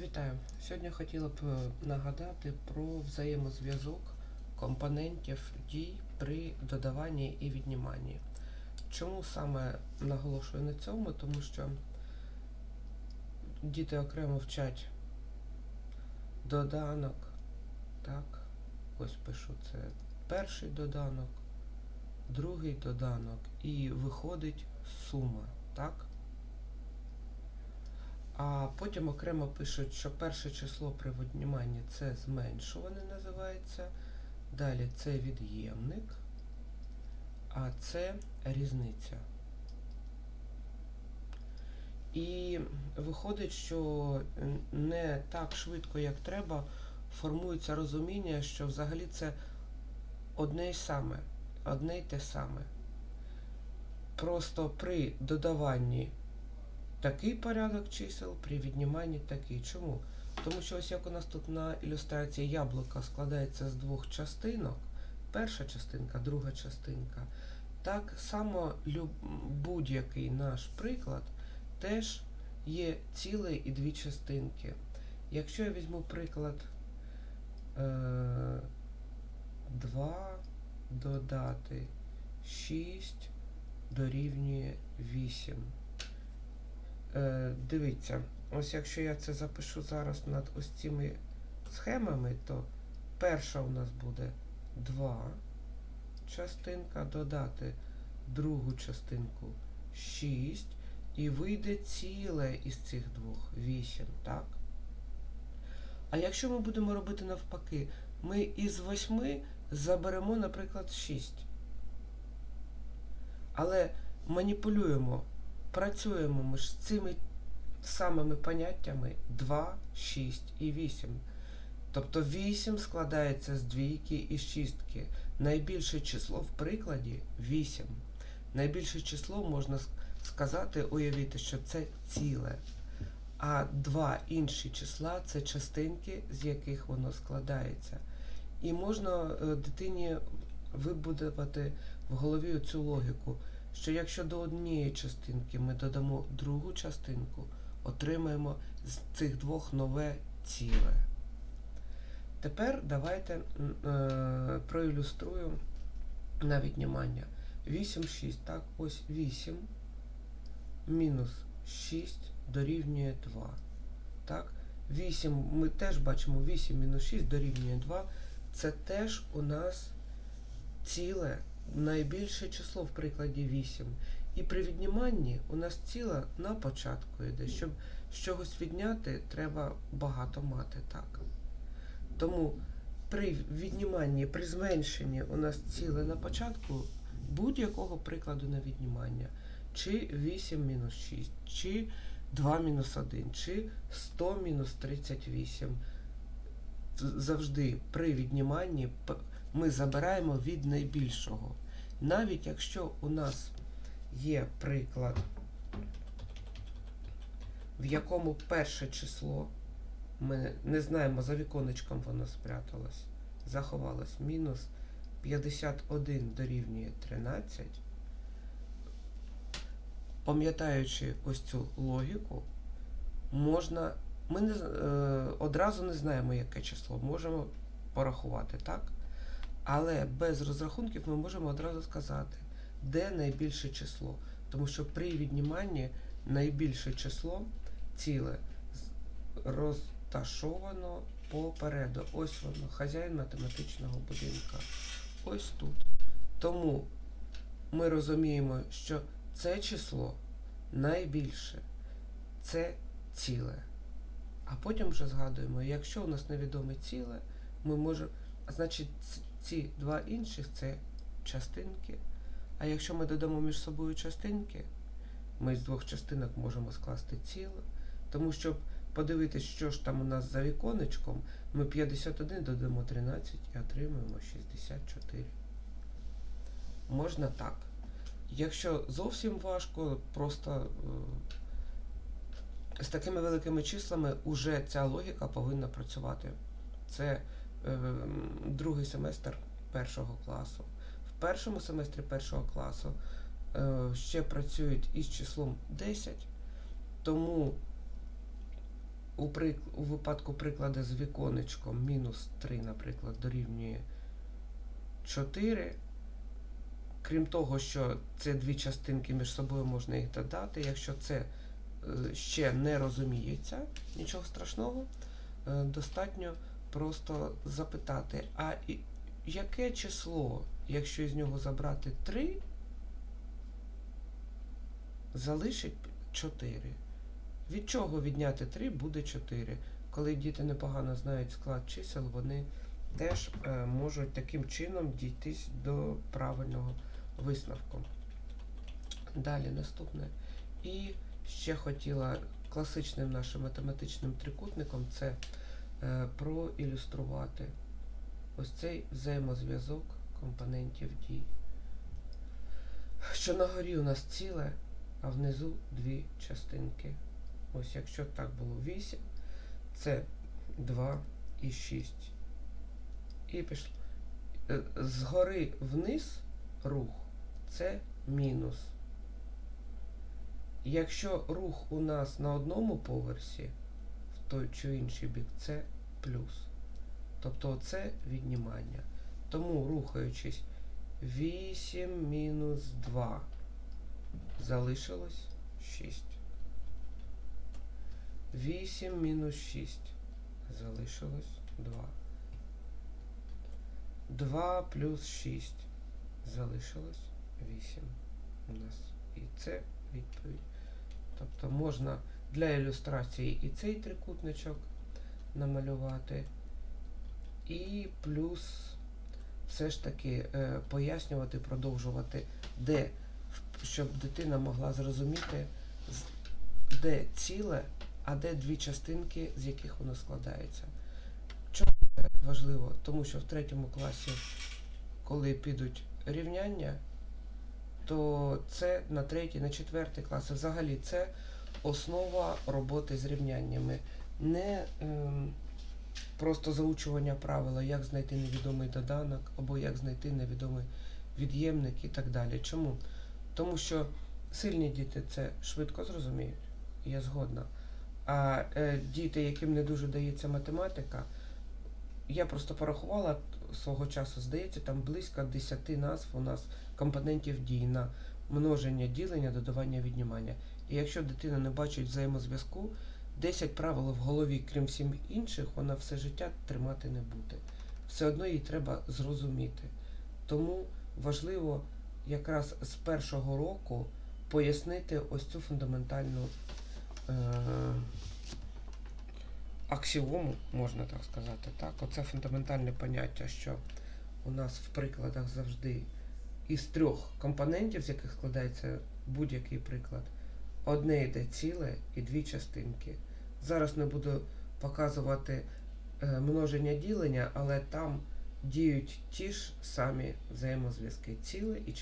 Вітаю! Сьогодні хотіла б е, нагадати про взаємозв'язок компонентів дій при додаванні і відніманні. Чому саме наголошую на цьому? Тому що діти окремо вчать доданок. Так, ось пишу це перший доданок, другий доданок і виходить сума. Так? А потім окремо пишуть, що перше число при відніманні це зменшуване називається. Далі це від'ємник, а це різниця. І виходить, що не так швидко, як треба, формується розуміння, що взагалі це одне й саме, одне й те саме. Просто при додаванні такий порядок чисел, при відніманні такий. Чому? Тому що ось як у нас тут на ілюстрації яблука складається з двох частинок, перша частинка, друга частинка, так само будь-який наш приклад теж є ціле і дві частинки. Якщо я візьму приклад е, 2 додати 6 дорівнює 8. Е, дивіться, ось якщо я це запишу зараз над ось цими схемами, то перша у нас буде 2 частинка, додати другу частинку 6, і вийде ціле із цих двох 8, так? А якщо ми будемо робити навпаки, ми із 8 заберемо, наприклад, 6. Але маніпулюємо працюємо ми ж з цими самими поняттями 2, 6 і 8. Тобто 8 складається з двійки і з шістки. Найбільше число в прикладі 8. Найбільше число можна сказати, уявити, що це ціле. А два інші числа це частинки, з яких воно складається. І можна е, дитині вибудувати в голові цю логіку що якщо до однієї частинки ми додамо другу частинку, отримаємо з цих двох нове ціле. Тепер давайте е, проілюструю на віднімання. 8, 6, так, ось 8 мінус 6 дорівнює 2. Так, 8, ми теж бачимо 8 мінус 6 дорівнює 2. Це теж у нас ціле найбільше число в прикладі 8. І при відніманні у нас ціла на початку йде. Щоб з чогось відняти, треба багато мати так. Тому при відніманні, при зменшенні у нас ціле на початку будь-якого прикладу на віднімання. Чи 8 мінус 6, чи 2 мінус 1, чи 100 мінус 38. З- Завжди при відніманні ми забираємо від найбільшого. Навіть якщо у нас є приклад, в якому перше число, ми не знаємо, за віконечком воно спряталось, заховалось, мінус 51 дорівнює 13, пам'ятаючи ось цю логіку, можна. Ми не, е, одразу не знаємо, яке число, можемо порахувати, так? Але без розрахунків ми можемо одразу сказати, де найбільше число. Тому що при відніманні найбільше число ціле розташовано попереду. Ось воно, хазяїн математичного будинка. Ось тут. Тому ми розуміємо, що це число найбільше, це ціле. А потім вже згадуємо, якщо у нас невідоме ціле, ми можемо. Значить, ці два інших це частинки. А якщо ми додамо між собою частинки, ми з двох частинок можемо скласти ціле. Тому щоб подивитись, що ж там у нас за віконечком, ми 51 додамо 13 і отримуємо 64. Можна так. Якщо зовсім важко, просто е, з такими великими числами уже ця логіка повинна працювати. Це другий семестр першого класу. В першому семестрі першого класу е, ще працюють із числом 10, тому у, у випадку прикладу з віконечком мінус 3, наприклад, дорівнює 4. Крім того, що це дві частинки між собою можна їх додати. Якщо це е, ще не розуміється, нічого страшного, е, достатньо просто запитати, а яке число, якщо із нього забрати 3, залишить 4? Від чого відняти 3 буде 4? Коли діти непогано знають склад чисел, вони теж е, можуть таким чином дійтись до правильного висновку. Далі наступне. І ще хотіла класичним нашим математичним трикутником це проілюструвати ось цей взаємозв'язок компонентів дій. Що на горі у нас ціле, а внизу дві частинки. Ось якщо так було 8, це 2 і 6. І пішло. Е, Згори вниз рух це мінус. Якщо рух у нас на одному поверсі, той чи інший бік, це плюс. Тобто це віднімання. Тому рухаючись 8 мінус 2 залишилось 6. 8 мінус 6 залишилось 2. 2 плюс 6 залишилось 8 у нас. І це відповідь. Тобто можна для ілюстрації і цей трикутничок намалювати, і плюс все ж таки е, пояснювати, продовжувати, де, щоб дитина могла зрозуміти, де ціле, а де дві частинки, з яких воно складається. Чому це важливо? Тому що в третьому класі, коли підуть рівняння, то це на третій, на четвертий клас. Взагалі це основа роботи з рівняннями. Не ем, просто заучування правила, як знайти невідомий доданок, або як знайти невідомий від'ємник і так далі. Чому? Тому що сильні діти це швидко зрозуміють, я згодна. А е, діти, яким не дуже дається математика, я просто порахувала свого часу, здається, там близько 10 назв у нас компонентів дій на множення, ділення, додавання, віднімання. І якщо дитина не бачить взаємозв'язку, 10 правил в голові, крім всім інших, вона все життя тримати не буде. Все одно їй треба зрозуміти. Тому важливо якраз з першого року пояснити ось цю фундаментальну е- аксіому, можна так сказати. Так? Оце фундаментальне поняття, що у нас в прикладах завжди із трьох компонентів, з яких складається будь-який приклад, одне йде ціле і дві частинки. Зараз не буду показувати е, множення ділення, але там діють ті ж самі взаємозв'язки. Ціле і,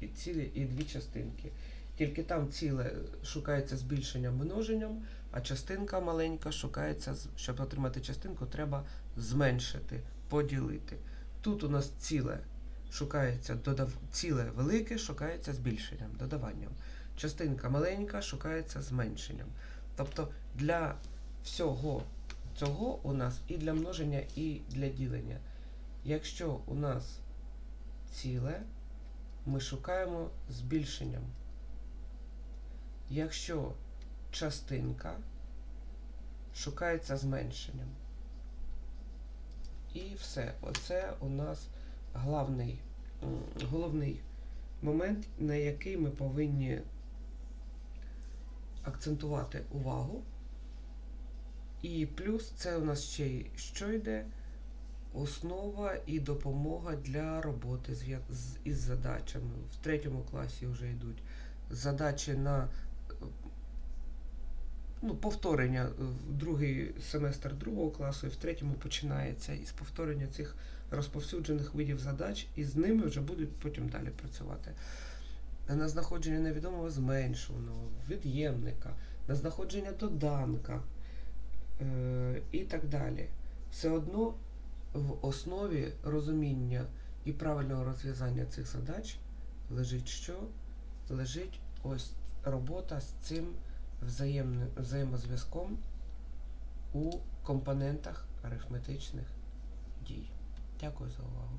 і цілі і дві частинки. Тільки там ціле шукається збільшенням множенням, а частинка маленька шукається, щоб отримати частинку, треба зменшити, поділити. Тут у нас ціле шукається додав... ціле велике шукається збільшенням, додаванням. Частинка маленька шукається зменшенням. Тобто для всього цього у нас і для множення, і для ділення. Якщо у нас ціле, ми шукаємо збільшенням. Якщо частинка шукається зменшенням. І все. Оце у нас главний, головний момент, на який ми повинні акцентувати увагу. І плюс це у нас ще й що йде? Основа і допомога для роботи з, із задачами. В третьому класі вже йдуть задачі на ну, повторення е, в другий семестр другого класу, і в третьому починається із повторення цих розповсюджених видів задач, і з ними вже будуть потім далі працювати. На знаходження невідомого зменшуваного, від'ємника, на знаходження доданка е, і так далі. Все одно в основі розуміння і правильного розв'язання цих задач лежить що? Лежить ось робота з цим взаємним взаємозв'язком у компонентах арифметичних дій. Дякую за увагу.